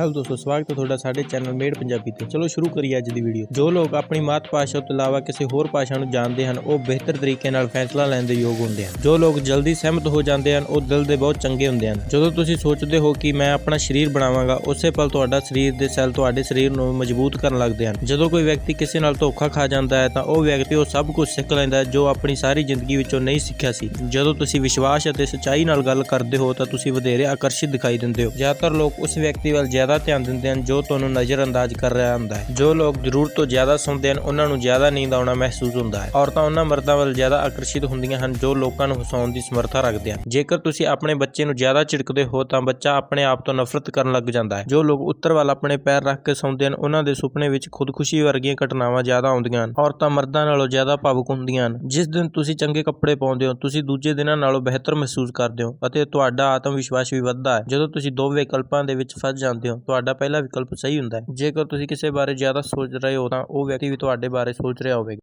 Hello ਦੋਸਤੋ, ਸਵਾਗਤ ਹੈ ਤੁਹਾਡਾ ਸਾਡੇ ਚੈਨਲ ਮੇਡ ਪੰਜਾਬੀ ਤੇ। ਚਲੋ ਸ਼ੁਰੂ ਕਰੀਏ ਅੱਜ ਦੀ ਵੀਡੀਓ। ਜੋ ਲੋਕ ਆਪਣੀ ਮਾਤ ਭਾਸ਼ਾ ਤੋਂ ਇਲਾਵਾ ਕਿਸੇ ਹੋਰ ਭਾਸ਼ਾ ਨੂੰ ਜਾਣਦੇ ਹਨ, ਉਹ ਬਿਹਤਰ ਤਰੀਕੇ ਨਾਲ ਫੈਸਲਾ ਲੈਣ ਦੇ ਯੋਗ ਹੁੰਦੇ ਹਨ। ਜੋ ਲੋਕ ਜਲਦੀ ਸਹਿਮਤ ਹੋ ਜਾਂਦੇ ਹਨ, ਉਹ ਦਿਲ ਦੇ ਬਹੁਤ ਚੰਗੇ ਹੁੰਦੇ ਹਨ। ਜਦੋਂ ਤੁਸੀਂ ਸੋਚਦੇ ਹੋ ਕਿ ਮੈਂ ਆਪਣਾ ਸਰੀਰ ਬਣਾਵਾਂਗਾ, ਉਸੇ ਪਲ ਤੁਹਾਡਾ ਸਰੀਰ ਦੇ ਸੈੱਲ ਤੁਹਾਡੇ ਸਰੀਰ ਨੂੰ ਮਜ਼ਬੂਤ ਕਰਨ ਲੱਗਦੇ ਹਨ। ਜਦੋਂ ਕੋਈ ਵਿਅਕਤੀ ਕਿਸੇ ਨਾਲ ਧੋਖਾ ਖਾ ਜਾਂਦਾ ਹੈ, ਤਾਂ ਉਹ ਵਿਅਕਤੀ ਉਹ ਸਭ ਕੁਝ ਸਿੱਖ ਲੈਂਦਾ ਹੈ, ਜੋ ਆਪਣੀ ਸਾਰੀ ਜ਼ਿੰਦਗੀ ਵਿੱਚੋਂ ਨਹੀਂ ਸਿੱਖਿਆ ਸੀ। ਜਦੋਂ ਤੁਸੀਂ ਵਿਸ਼ਵਾਸ ਅਤੇ ਸੱਚਾਈ ਨਾਲ ਗੱਲ ਕਰਦੇ ਹੋ, ਤਾਂ ਤੁਸੀਂ ਵਧੇਰੇ ਆਕਰਸ਼ਿਤ ਦਿਖਾਈ ਦਿੰਦੇ ਹੋ। ਜ਼ਿਆਦਾਤਰ ਲੋਕ ਉਸ ਵਿਅਕਤੀ ਵੱਲ ਜ਼ਿਆਦਾ ਧਿਆਨ ਦਿੰਦੇ ਹਨ, ਜੋ ਤੁਹਾਨੂੰ ਨਜ਼ਰਅੰਦਾਜ਼ ਕਰ ਰਿਹਾ ਹੁੰਦਾ ਹੈ। ਜੋ ਲੋਕ ਜ਼ਰੂਰਤ ਤੋਂ ਜ਼ਿਆਦਾ ਸੌਂਦੇ ਹਨ, ਉਹਨਾਂ ਨੂੰ ਜ਼ਿਆਦਾ ਨੀਂਦ ਆਉਣਾ ਮਹਿਸੂਸ ਹੁੰਦਾ ਹੈ। ਔਰਤਾਂ ਉਹਨਾਂ ਮਰਦਾਂ ਵੱਲ ਜ਼ਿਆਦਾ ਆਕਰਸ਼ਿਤ ਹੁੰਦੀਆਂ ਹਨ, ਜੋ ਲੋਕਾਂ ਨੂੰ ਹਸਾਉਣ ਦੀ ਸਮਰੱਥਾ ਰੱਖਦੇ ਹਨ। ਜੇਕਰ ਤੁਸੀਂ ਆਪਣੇ ਬੱਚੇ ਨੂੰ ਜ਼ਿਆਦਾ ਝਿੜਕਦੇ ਹੋ, ਤਾਂ ਬੱਚਾ ਆਪਣੇ ਆਪ ਤੋਂ ਨਫ਼ਰਤ ਕਰਨ ਲੱਗ ਜਾਂਦਾ ਹੈ। ਜੋ ਲੋਕ ਉੱਤਰ ਵੱਲ ਆਪਣੇ ਪੈਰ ਰੱਖ ਕੇ ਸੌਂਦੇ ਹਨ, ਉਹਨਾਂ ਦੇ ਸੁਪਨੇ ਵਿੱਚ ਖੁਦਕੁਸ਼ੀ ਵਰਗੀਆਂ ਘਟਨਾਵਾਂ ਜ਼ਿਆਦਾ ਆਉਂਦੀਆਂ ਹਨ। ਔਰਤਾਂ ਮਰਦਾਂ ਨਾਲੋਂ ਜ਼ਿਆਦਾ ਭਾਵੁਕ ਹੁੰਦੀਆਂ ਹਨ। ਜਿਸ ਦਿਨ ਤੁਸੀਂ ਚੰਗੇ ਕੱਪੜੇ ਪਾਉਂਦੇ ਹੋ, ਤੁਸੀਂ ਦੂਜੇ ਦਿਨਾਂ ਨਾਲੋਂ ਬਿਹਤਰ ਮਹਿਸੂਸ ਕਰਦੇ ਹੋ ਅਤੇ ਤੁਹਾਡਾ ਆਤਮ ਵਿਸ਼ਵਾਸ ਵੀ ਵੱਧਦਾ ਹੈ। ਜਦੋਂ ਤੁਸੀਂ ਦੋ ਵਿਕਲਪਾਂ ਦੇ ਵਿੱਚ ਫਸ ਜਾਂਦੇ ਹੋ ਤੁਹਾਡਾ ਪਹਿਲਾ ਵਿਕਲਪ ਸਹੀ ਹੁੰਦਾ ਹੈ। ਜੇਕਰ ਤੁਸੀਂ ਕਿਸੇ ਬਾਰੇ ਜ਼ਿਆਦਾ ਸੋਚ ਰਹੇ ਹੋ ਤਾਂ ਉਹ ਵਿਅਕਤੀ ਵੀ ਤੁਹਾਡੇ ਬਾਰੇ ਸੋਚ ਰਿਹਾ ਹੋਵੇਗਾ।